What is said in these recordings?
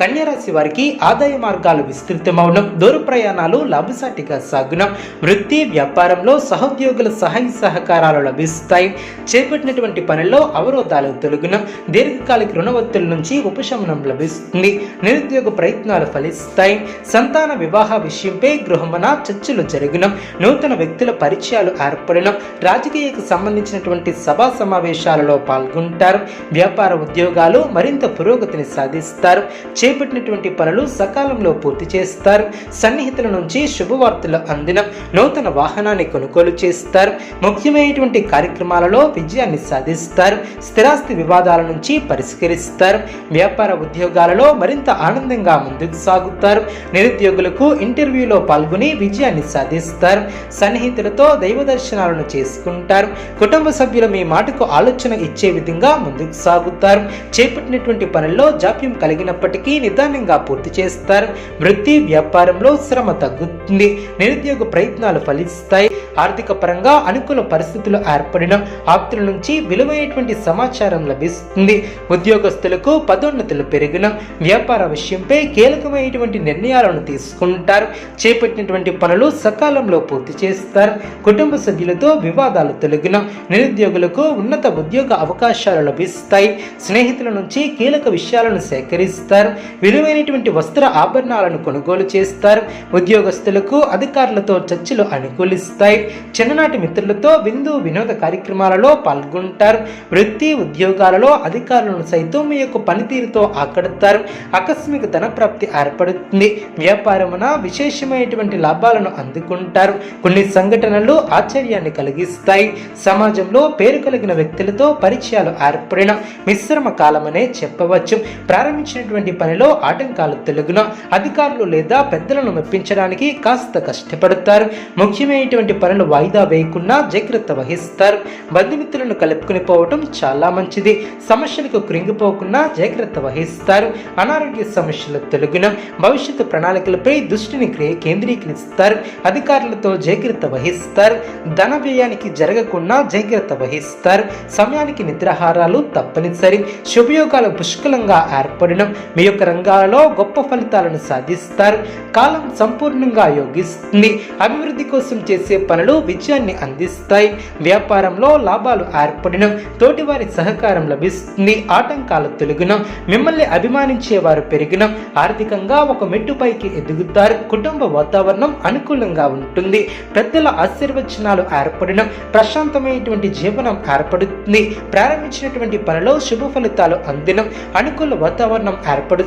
కన్యరాశి వారికి ఆదాయ మార్గాలు విస్తృతమవడం దూర ప్రయాణాలు లాభసాటిగా సాగునం. వృత్తి వ్యాపారంలో సహోద్యోగుల సహాయ సహకారాలు లభిస్తాయి. చేపట్టినటువంటి పనుల్లో అవరోధాలు తొలగునం. దీర్ఘకాలిక రుణ ఒత్తిడి నుంచి ఉపశమనం లభిస్తుంది. నిరుద్యోగ ప్రయత్నాలు ఫలిస్తాయి. సంతాన వివాహ విషయంపై గృహమన చర్చలు జరగడం నూతన వ్యక్తుల పరిచయాలు ఏర్పడడం రాజకీయకు సంబంధించినటువంటి సభా సమావేశాలలో పాల్గొంటారు. వ్యాపార ఉద్యోగాలు మరింత పురోగతిని సాధిస్తారు. చేపట్టినటువంటి పనులు సకాలంలో పూర్తి చేస్తారు. సన్నిహితుల నుంచి శుభవార్తలు అందిన నూతన వాహనాన్ని కొనుగోలు చేస్తారు. ముఖ్యమైనటువంటి కార్యక్రమాలలో విజయాన్ని సాధిస్తారు. స్థిరాస్తి వివాదాల నుంచి పరిష్కరిస్తారు. వ్యాపార ఉద్యోగాలలో మరింత ఆనందంగా ముందుకు సాగుతారు. నిరుద్యోగులకు ఇంటర్వ్యూలో పాల్గొని విజయాన్ని సాధిస్తారు. సన్నిహితులతో దైవ దర్శనాలను చేసుకుంటారు. కుటుంబ సభ్యులు మీ మాటకు ఆలోచన ఇచ్చే విధంగా ముందుకు సాగుతారు. చేపట్టినటువంటి పనుల్లో జాప్యం కలిగినప్పటికీ నిదానంగా పూర్తి చేస్తారు. వృత్తి వ్యాపారంలో శ్రమ తగ్గుతుంది. నిరుద్యోగ ప్రయత్నాలు ఫలిస్తాయి. ఆర్థిక పరంగా అనుకూల పరిస్థితులు ఏర్పడిన ఆప్తుల నుంచి విలువైనటువంటి సమాచారం లభిస్తుంది. ఉద్యోగస్తులకు పదోన్నతులు పెరిగిన వ్యాపార విషయంపై కీలకమైనటువంటి నిర్ణయాలను తీసుకుంటారు. చేపట్టినటువంటి పనులు సకాలంలో పూర్తి చేస్తారు. కుటుంబ సభ్యులతో వివాదాలు తొలగిన నిరుద్యోగులకు ఉన్నత ఉద్యోగ అవకాశాలు లభిస్తాయి. స్నేహితుల నుంచి కీలక విషయాలను సేకరిస్తారు. విలువైనటువంటి వస్త్ర ఆభరణాలను కొనుగోలు చేస్తారు. ఉద్యోగస్తులకు అధికారులతో చర్చలు అనుకూలిస్తాయి. చిన్ననాటి మిత్రులతో విందు వినోద కార్యక్రమాలలో పాల్గొంటారు. వృత్తి ఉద్యోగాలలో అధికారులను సైతం మీ యొక్క పనితీరుతో ఆకడతారు ఆకస్మిక ధన ప్రాప్తి ఏర్పడుతుంది. వ్యాపారమున విశేషమైనటువంటి లాభాలను అందుకుంటారు. కొన్ని సంఘటనలు ఆశ్చర్యాన్ని కలిగిస్తాయి. సమాజంలో పేరు కలిగిన వ్యక్తులతో పరిచయాలు ఏర్పడిన మిశ్రమ కాలమనే చెప్పవచ్చు. ప్రారంభించినటువంటి పనిలో ఆటంకాలు తొలగున అధికారులు లేదా పెద్దలను మెప్పించడానికి కాస్త కష్టపడతారు. ముఖ్యమైనటువంటి పనులు వాయిదా వేయకుండా జాగ్రత్త వహిస్తారు. బంధుమిత్రులను కలుపుకుని పోవటం చాలా మంచిది. సమస్యలకు కృంగిపోకుండా జాగ్రత్త వహిస్తారు. అనారోగ్య సమస్యలు తొలగిన భవిష్యత్తు ప్రణాళికలపై దృష్టిని కేంద్రీకరిస్తారు. అధికారులతో జాగ్రత్త వహిస్తారు. ధన వ్యయానికి జరగకుండా జాగ్రత్త వహిస్తారు. సమయానికి నిద్రాహారాలు తప్పనిసరి. శుభయోగాలు పుష్కలంగా ఏర్పడడం మీ యొక్క రంగాలలో గొప్ప ఫలితాలను సాధిస్తారు. కాలం సంపూర్ణంగా యోగిస్తుంది. అభివృద్ధి కోసం చేసే పనులు విజయాన్ని అందిస్తాయి. వ్యాపారంలో లాభాలు ఏర్పడడం తోటివారి సహకారం లభిస్తుంది. ఆటంకాలు తొలగిన మిమ్మల్ని అభిమానించే వారు పెరిగిన ఆర్థికంగా ఒక మెట్టుపైకి ఎదుగుతారు. కుటుంబ వాతావరణం అనుకూలంగా ఉంటుంది. పెద్దల ఆశీర్వచనాలు ఏర్పడడం ప్రశాంతమైనటువంటి జీవనం ఏర్పడుతుంది. ప్రారంభించినటువంటి పనిలో శుభ ఫలితాలు అందినం. అనుకూల వాతావరణం ఏర్పడుతుంది.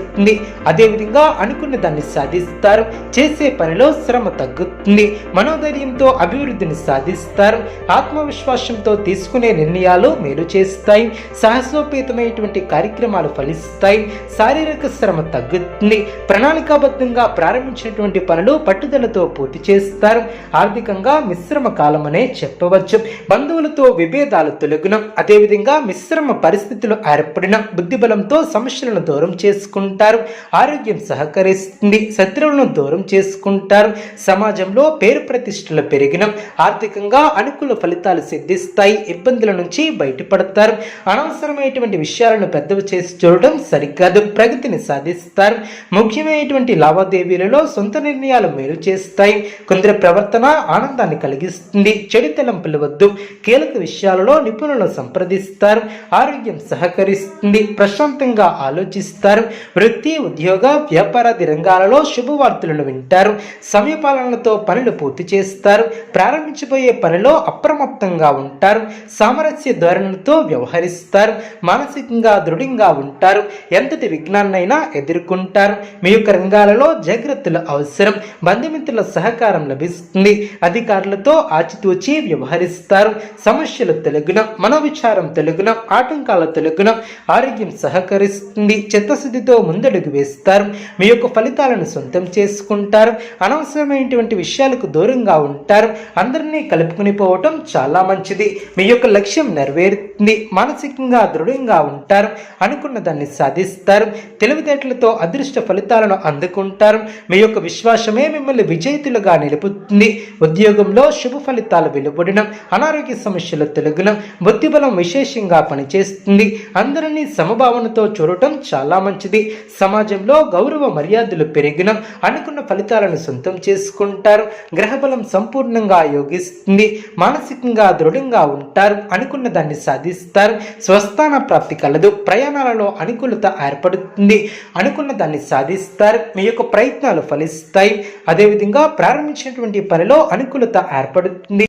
అదేవిధంగా అనుకున్న దాన్ని సాధిస్తారు. చేసే పనిలో శ్రమ తగ్గుతుంది. మనోధైర్యంతో అభివృద్ధిని సాధిస్తారు. ఆత్మవిశ్వాసంతో తీసుకునే నిర్ణయాలు మేలు చేస్తాయి. సాహసోపేతమైనటువంటి కార్యక్రమాలు ఫలిస్తాయి. శారీరక శ్రమ తగ్గుతుంది. ప్రణాళికాబద్ధంగా ప్రారంభించినటువంటి పనులు పట్టుదలతో పూర్తి చేస్తారు. ఆర్థికంగా మిశ్రమ కాలమనే చెప్పవచ్చు. బంధువులతో విభేదాలు తొలగినం. అదేవిధంగా మిశ్రమ పరిస్థితులు ఏర్పడిన బుద్ధిబలంతో సమస్యలను దూరం చేసుకుంటారు ఆరోగ్యం సహకరిస్తుంది శత్రువులను దూరం చేసుకుంటారు. సమాజంలో పేరు ప్రతిష్టలు పెరిగిన ఆర్థికంగా అనుకూల ఫలితాలు సిద్ధిస్తాయి ఇబ్బందుల నుంచి బయటపడతారు. అనవసరమైనటువంటి విషయాలను పెద్దవి చేసి చూడడం సరికాదు ప్రగతిని సాధిస్తారు. ముఖ్యమైనటువంటి లావాదేవీలలో సొంత నిర్ణయాలు మేలు చేస్తాయి. కొందరి ప్రవర్తన ఆనందాన్ని కలిగిస్తుంది చెడు తలంపులు వద్దు. కీలక విషయాలలో నిపుణులను సంప్రదిస్తారు ఆరోగ్యం సహకరిస్తుంది ప్రశాంతంగా ఆలోచిస్తారు. వృత్తి ఉద్యోగ వ్యాపారాది రంగాలలో శుభవార్తలను వింటారు. సమయపాలనలతో పనులు పూర్తి చేస్తారు. ప్రారంభించబోయే పనిలో అప్రమత్తంగా ఉంటారు. సామరస్య ధోరణులతో వ్యవహరిస్తారు. మానసికంగా దృఢంగా ఉంటారు. ఎంతటి విఘ్నాన్నైనా ఎదుర్కొంటారు. మీ యొక్క రంగాలలో జాగ్రత్తలు అవసరం. బంధుమిత్రుల సహకారం లభిస్తుంది. అధికారులతో ఆచితూచి వ్యవహరిస్తారు. సమస్యల తెలుగున మనోవిచారం తెలుగున ఆటంకాల తెలుగున ఆరోగ్యం సహకరిస్తుంది. చిత్తశుద్ధితో ముందడుగు వేస్తారు. మీ యొక్క ఫలితాలను సొంతం చేసుకుంటారు. అనవసరమైనటువంటి విషయాలకు దూరంగా ఉంటారు. అందరినీ కలుపుకుని పోవటం చాలా మంచిది. మీ యొక్క లక్ష్యం నెరవేరుతుంది. మానసికంగా దృఢంగా ఉంటారు. అనుకున్న దాన్ని సాధిస్తారు. తెలివితేటలతో అదృష్ట ఫలితాలను అందుకుంటారు. మీ యొక్క విశ్వాసమే మిమ్మల్ని విజేతులుగా నిలుపుతుంది. ఉద్యోగంలో శుభ ఫలితాలు వెలువడడం అనారోగ్య సమస్యలు తొలగడం బుద్ధిబలం విశేషంగా పనిచేస్తుంది. అందరినీ సమభావనతో చూడటం చాలా మంచిది. సమాజంలో గౌరవ మర్యాదలు పెరిగిన అనుకున్న ఫలితాలను సొంతం చేసుకుంటారు. గ్రహబలం సంపూర్ణంగా యోగిస్తుంది. మానసికంగా దృఢంగా ఉంటారు. అనుకున్న దాన్ని సాధిస్తారు. స్వస్థాన ప్రాప్తి కలదు. ప్రయాణాలలో అనుకూలత ఏర్పడుతుంది. అనుకున్న దాన్ని సాధిస్తారు. మీ యొక్క ప్రయత్నాలు ఫలిస్తాయి. అదేవిధంగా ప్రారంభించినటువంటి పనిలో అనుకూలత ఏర్పడుతుంది.